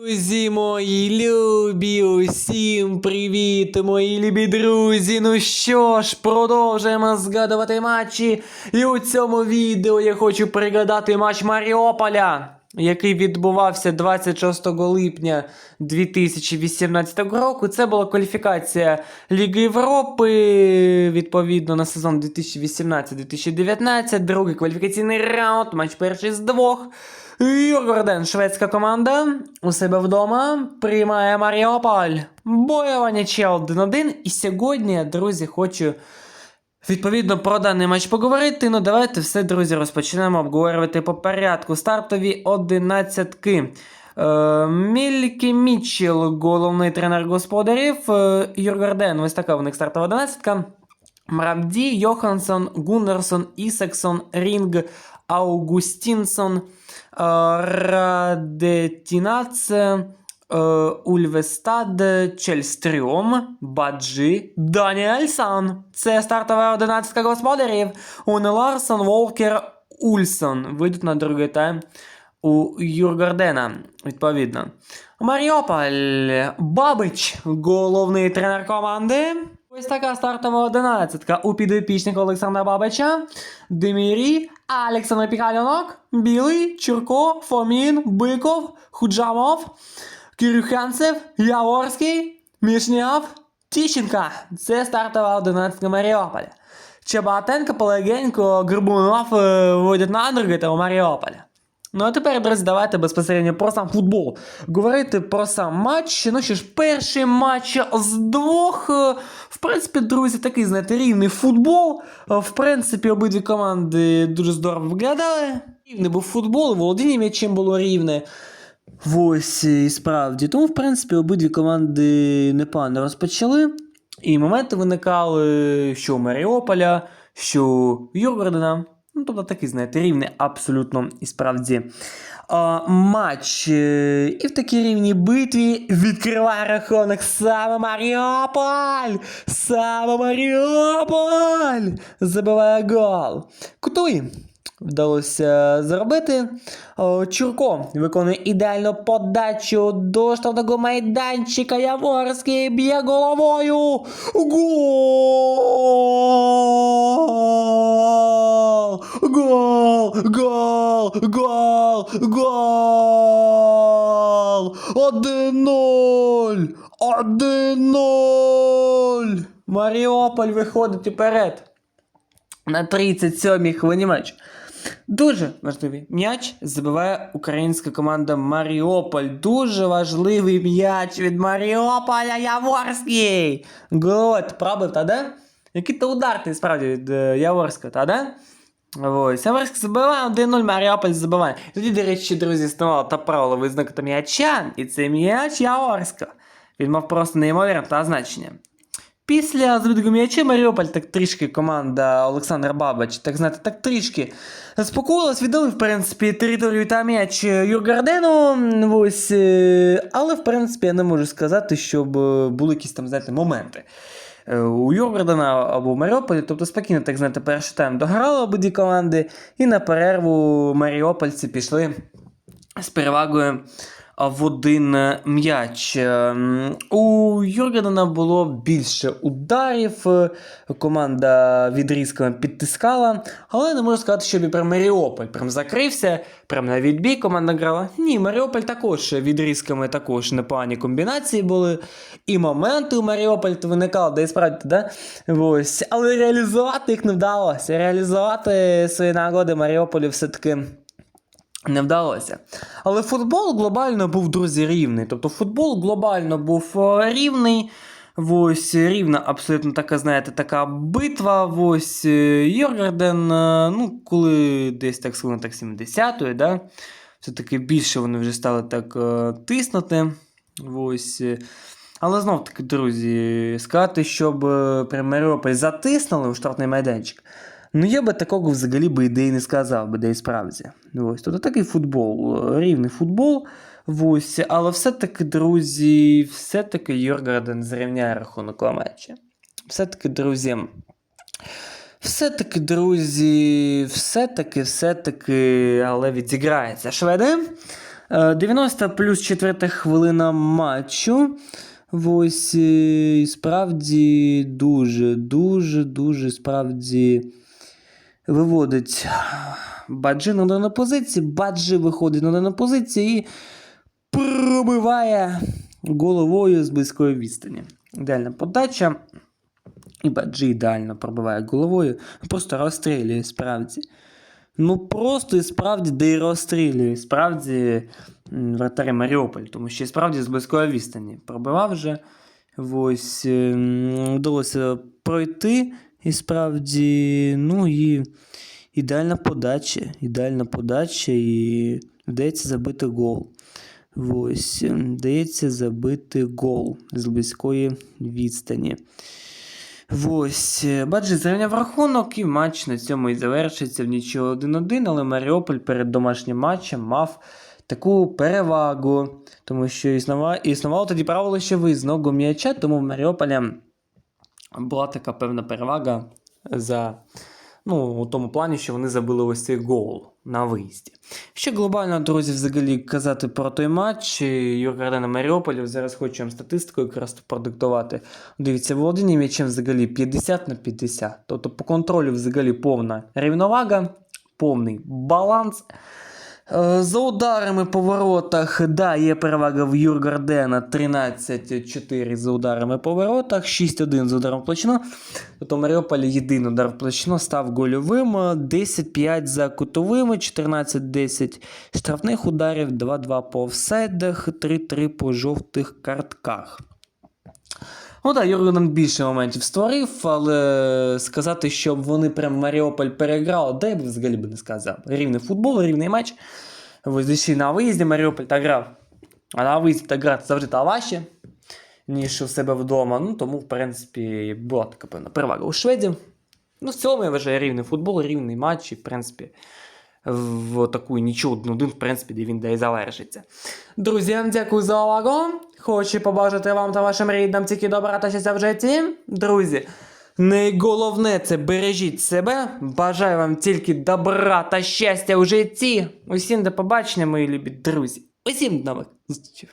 Друзі мої любі, усім привіт, мої любі друзі. Ну що ж, продовжуємо згадувати матчі. І у цьому відео я хочу пригадати матч Маріополя, який відбувався 26 липня 2018 року. Це була кваліфікація Ліги Європи, відповідно на сезон 2018-2019. Другий кваліфікаційний раунд, матч перший з двох. Юргорден, шведська команда, у себе вдома приймає Маріополь. Бойова нічия 1-1. І сьогодні, друзі, хочу відповідно про даний матч поговорити. Ну, давайте все, друзі, розпочнемо обговорювати по порядку. Стартові одинадцятки. Е, Мількі Мітчел, головний тренер господарів. Е, Юргорден, ось така в них стартова одинадцятка. Мрабді, Йоханссон, Гундерсон, Ісаксон, Рінг, Аугустінсон, е, е, Ульвестад, Чельстріом, Баджі, Даніельсон. Це стартова одинадцятка господарів. Уне Ларсон, Волкер, Ульсон. Вийдуть на другий тайм у Юргардена, відповідно. Маріополь, Бабич, головний тренер команди. Ось така стартова одинадцятка у підопічних Олександра Бабича, Демірі, Олександр Піхалянок, Білий, Чурко, Фомін, Биков, Худжамов, Кирюханцев, Яворський, Мішняв, Тіщенка. Це стартова одинадцятка Маріополя. Чабатенко, Полегенько, Горбунов е, вийдуть на другий у Маріополя. Ну а тепер, друзі, давайте безпосередньо про сам футбол. Говорити про сам матч. Ну що ж, перший матч з двох. е, В принципі, друзі, такий, знаєте, рівний футбол. Е, В принципі, обидві команди дуже здорово виглядали. Рівний був футбол, володіння м'ячем було рівне. Ось і справді. Тому, в принципі, обидві команди непогано розпочали. І моменти виникали, що у Маріополя, що у Юргордена. Ну, тобто такий, знаєте, рівний абсолютно і справді а, матч. Е, І в такій рівній битві відкриває рахунок саме Маріополь! Саме Маріополь! Забиває гол. Кутуй! Вдалося зробити. Чурко виконує ідеальну подачу до штрафного майданчика. Яворський б'є головою. Гол! Гол! Гол! Гол! 1-0! 1-0! Маріополь виходить уперед на 37-й хвилині матчу. Дуже важливий м'яч забиває українська команда Маріополь. Дуже важливий м'яч від Маріополя Яворський. Гот, пробив, та да? Який то удар ти справді від е, Яворського, та да? Ось, Яворський забиває 1-0, Маріополь забиває. Тоді, до речі, друзі, існувало та правило визнакати м'яча, і це м'яч Яворського. Він мав просто неймовірне та значення. Після збитого м'яча Маріуполь так трішки команда Олександра Бабач, так знаєте, так трішки заспокоїлась, віддали, в принципі, територію та м'яч Юргардену. Ось, е, але, в принципі, я не можу сказати, щоб були якісь там, знаєте, моменти. Е, У Юргардена або в Маріуполі, тобто спокійно, так знаєте, перший тайм дограли обидві команди, і на перерву Маріупольці пішли з перевагою в один е, м'яч. Ем, У Юргена було більше ударів. е, Команда відрізками підтискала. Але не можу сказати, щоб і прям Маріополь прям закрився, прям на відбій команда грала. Ні, Маріополь також відрізками також непогані комбінації були. І моменти у Маріополь виникали, де і справді, да? Ось. Але реалізувати їх не вдалося. Реалізувати свої нагоди Маріополю все-таки не вдалося. Але футбол глобально був, друзі, рівний. Тобто футбол глобально був е, рівний. Ось рівна абсолютно така, знаєте, така битва. Ось е, Йоргарден, е, ну, коли десь так сказано, так 70-ї, да? все-таки більше вони вже стали так тиснути. Ось. Але знов таки, друзі, сказати, щоб е, затиснули у штрафний майданчик. Ну, я би такого взагалі би ідеї не сказав би, де і справді. Ось, тобто такий футбол, е, рівний футбол. Ось, але все-таки, друзі, все-таки Йоргарден зрівняє рахунок у матчі. Все-таки, друзі. Все-таки, друзі, все-таки, все-таки, але відіграється. Шведи Е, 90 плюс 4 хвилина матчу. Ось е, і справді дуже, дуже, дуже справді виводить Баджи на дану позицію. Баджи виходить на дану позицію і пробиває головою з близької відстані. Ідеальна подача. І Баджи ідеально пробиває головою. Просто розстрілює справді. Ну просто і справді де й розстрілює. Справді вратарі Маріуполь, тому що і справді з близької відстані пробивав вже. Ось ем, вдалося пройти. І справді, ну і ідеальна подача. Ідеальна подача і вдається забити гол. Ось, вдається забити гол з близької відстані. Ось, Баджи зрівняв рахунок, і матч на цьому і завершиться в нічого 1-1, але Маріуполь перед домашнім матчем мав таку перевагу, тому що існувало, існувало тоді правило, що ви з ногу м'яча, тому в Маріуполя була така певна перевага за. Ну, у тому плані, що вони забили ось цей гол на виїзді. Ще глобально, друзі, взагалі казати про той матч. Юргардена Маріуполів. Зараз хочу вам статистику якраз продиктувати. Дивіться, володіння м'ячем взагалі 50 на 50. Тобто по контролю взагалі повна рівновага, повний баланс. Е, За ударами по воротах, да, є перевага в Юргардена 13-4 за ударами по воротах, 6-1 за ударом в. Тобто Маріуполь єдиний удар в площину став гольовим, 10-5 за кутовими, 14-10 штрафних ударів, 2-2 по офсайдах, 3-3 по жовтих картках. Ну так, Юрген більше моментів створив, але сказати, щоб вони прям Маріуполь переграли, де я б взагалі би не сказав. Рівний футбол, рівний матч. Ось на виїзді Маріуполь так грав. А на виїзді так грати завжди та важче, ніж у себе вдома. Ну, тому, в принципі, була така певна перевага у шведів. Ну, в цілому я вважаю рівний футбол, рівний матч, і, в принципі, в таку нічого один, в принципі, де він де і завершиться. Друзі, вам дякую за увагу. Хочу побажати вам та вашим рідним тільки добра та щастя в житті. Друзі, найголовне це бережіть себе. Бажаю вам тільки добра та щастя в житті. Усім до побачення, мої любі друзі. Усім до нових зустрічей.